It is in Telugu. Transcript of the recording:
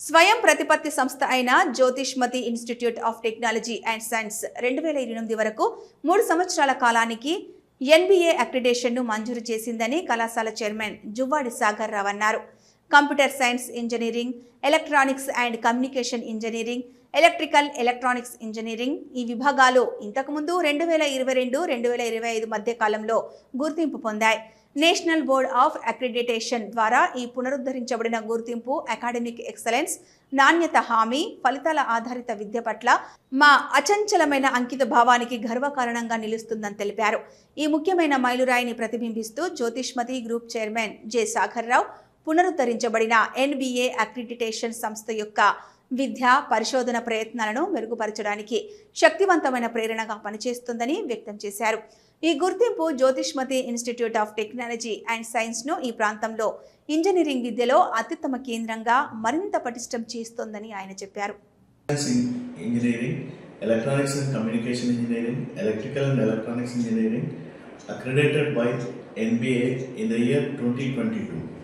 స్వయం ప్రతిపత్తి సంస్థ అయిన Jyothishmathi institute of technology and science రెండు వేల ఎనిమిది వరకు మూడు సంవత్సరాల కాలానికి ఎన్బిఏ అక్రిడేషన్ను మంజూరు చేసిందని కళాశాల చైర్మన్ జువ్వాడి సాగర్ రావు అన్నారు. Computer science engineering electronics and communication engineering electrical electronics engineering ఈ విభాగాలు ఇంతకుముందు రెండు వేల ఇరవై రెండు రెండు వేల ఇరవై ఐదు మధ్య కాలంలో గుర్తింపు పొందాయి. నేషనల్ బోర్డ్ ఆఫ్ అక్రిడిటేషన్ ద్వారా ఈ పునరుద్ధరించబడిన గుర్తింపు అకాడమిక్ ఎక్సలెన్స్ నాణ్యత హామీ ఫలితాల ఆధారిత విద్య పట్ల మా అచంచలమైన అంకిత భావానికి గర్వకారణంగా నిలుస్తుందని తెలిపారు. ఈ ముఖ్యమైన మైలురాయిని ప్రతిబింబిస్తూ Jyothishmathi group chairman J. Sagar Rao పునరుద్ధరించబడిన NBA accreditation సంస్థ యొక్క విద్య పరిశోధన ప్రయత్నాలను మెరుగుపరచడానికి శక్తివంతమైన ప్రేరణగా పనిచేస్తుందని వ్యక్తం చేశారు ఈ గుర్తింపు Jyothishmathi institute of technology and సైన్స్ను ఈ ప్రాంతంలో ఇంజనీరింగ్ విద్యలో అత్యుత్తమ కేంద్రంగా మరింత పటిష్టం చేస్తోందని ఆయన చెప్పారు engineering electronics and communication engineering electrical and electronics engineering accredited by NBA in the year 2022.